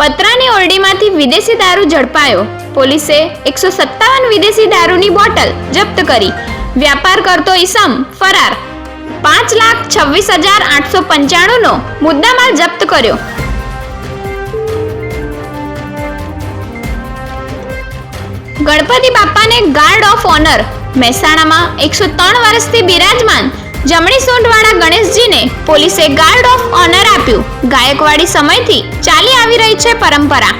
પતરાની ઓરડીમાંથી વિદેશી દારૂ ઝડપાયો. પોલીસે એકસો સત્તાવન વિદેશી દારૂની બોટલ જપ્ત કરી. વ્યાપાર કરતો ઈસમ ફરાર. પાંચ લાખ છવ્વીસ હજાર આઠસો પંચાણુંનો મુદ્દામાલ જપ્ત કર્યો. ગણપતિ બાપાને ગાર્ડ ઓફ ઓનર. મહેસાણામાં એકસો ત્રણ વર્ષથી બિરાજમાન જમણી સૂંઢવાળા ગણેશજીને પોલીસે ગાર્ડ ઓફ ઓનર આપ્યું. ગાયકવાડી સમયથી ચાલી આવી રહી છે પરંપરા.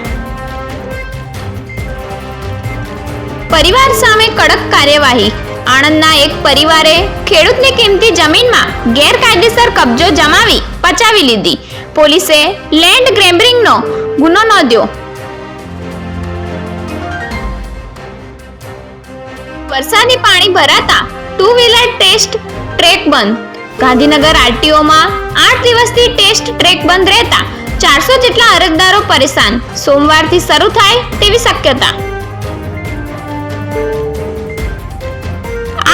પરિવાર સામે કડક કાર્યવાહી. આણંદના એક પરિવારે ખેડૂતની કિંમતી જમીનમાં ગેરકાયદેસર કબજો જમાવી, પચાવી લીધી. પોલીસે લેન્ડ ગ્રેમ્બરિંગનો ગુનો નોંધ્યો. વરસાદી પાણી ભરાતા ટુ વ્હીલર ટેસ્ટ ટ્રેક બંધ. ગાંધીનગર આરટીઓમાં આઠ દિવસથી ટેસ્ટ ટ્રેક બંધ રહેતા ચારસો જેટલા અરજદારો પરેશાન. સોમવારથી શરૂ થાય તેવી શક્યતા.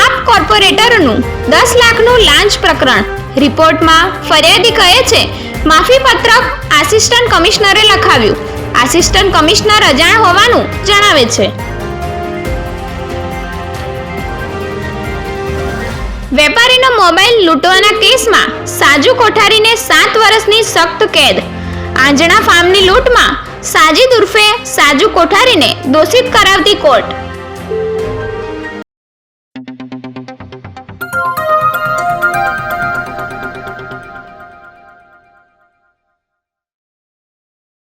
આપ કોર્પોરેટરનું દસ લાખનું લાંચ પ્રકરણ. રિપોર્ટમાં ફરિયાદી કહે છે, માફી પત્રક આસિસ્ટન્ટ કમિશનરે લખાવ્યું. આસિસ્ટન્ટ કમિશનર અજાણ હોવાનું જણાવે છે. વેપારીનો મોબાઈલ લૂંટવાના કેસમાં સાજુ કોઠારીને સાત વર્ષની સખ્ત કેદ. આંજણા ફાર્મની લૂંટમાં સાજીદ ઉર્ફે સાજુ કોઠારીને દોષિત કરાવતી કોર્ટ.